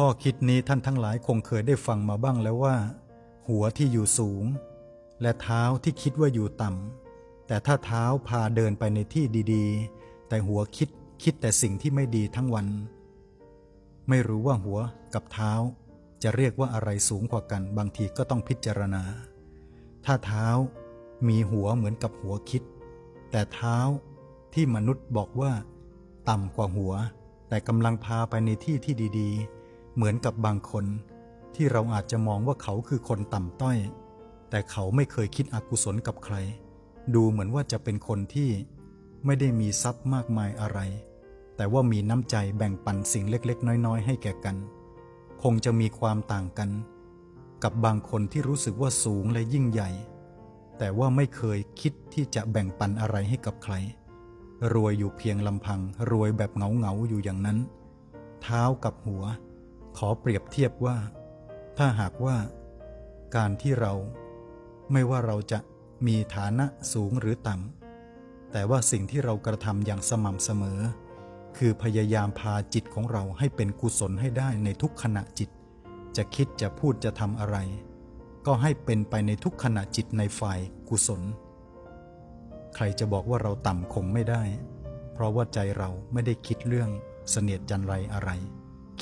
ข้อคิดนี้ท่านทั้งหลายคงเคยได้ฟังมาบ้างแล้วว่า หัวที่อยู่สูง และเท้าที่คิดว่าอยู่ต่ำแต่ถ้าเท้าพาเดินไปในที่ดีๆ แต่หัวคิดคิดแต่สิ่งที่ไม่ดีทั้งวัน ไม่รู้ว่าหัวกับเท้า จะเรียกว่าอะไรสูงกว่ากัน บางทีก็ต้องพิจารณา ถ้าเท้ามีหัวเหมือนกับหัวคิด แต่เท้าที่มนุษย์บอกว่า ต่ำกว่าหัว แต่กำลังพาไปในที่ที่ดีๆ เหมือนกับบางคน ที่เราอาจจะมองว่าเขาคือคนต่ำต้อย แต่เขาไม่เคยคิดอกุศลกับใคร ดูเหมือนว่าจะเป็นคนที่ไม่ได้มีทรัพย์มากมายอะไร แต่ว่ามีน้ำใจแบ่งปันสิ่งเล็กๆ น้อยๆ ให้แก่กัน คงจะมีความต่างกัน กับบางคนที่รู้สึกว่าสูงและยิ่งใหญ่ แต่ว่าไม่เคยคิดที่จะแบ่งปันอะไรให้กับใคร รวยอยู่เพียงลำพัง รวยแบบเหงาๆอยู่อย่างนั้น เท้ากับหัว ขอเปรียบเทียบว่า ถ้าหากว่า การที่เรา ไม่ว่าเราจะมีฐานะสูงหรือต่ำ แต่ว่าสิ่งที่เรากระทำอย่างสม่ำเสมอ คือพยายามพาจิตของเราให้เป็นกุศลให้ได้ในทุกขณะจิต จะคิดจะพูดจะทำอะไร ก็ให้เป็นไปในทุกขณะจิตในฝ่ายกุศล ใครจะบอกว่าเราต่ำคงไม่ได้ เพราะว่าใจเราไม่ได้คิดเรื่องเสนียดจันไรอะไร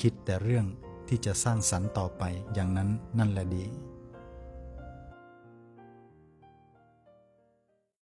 คิดแต่เรื่องที่จะสร้างสรรค์ต่อไปอย่างนั้นนั่นแหละดี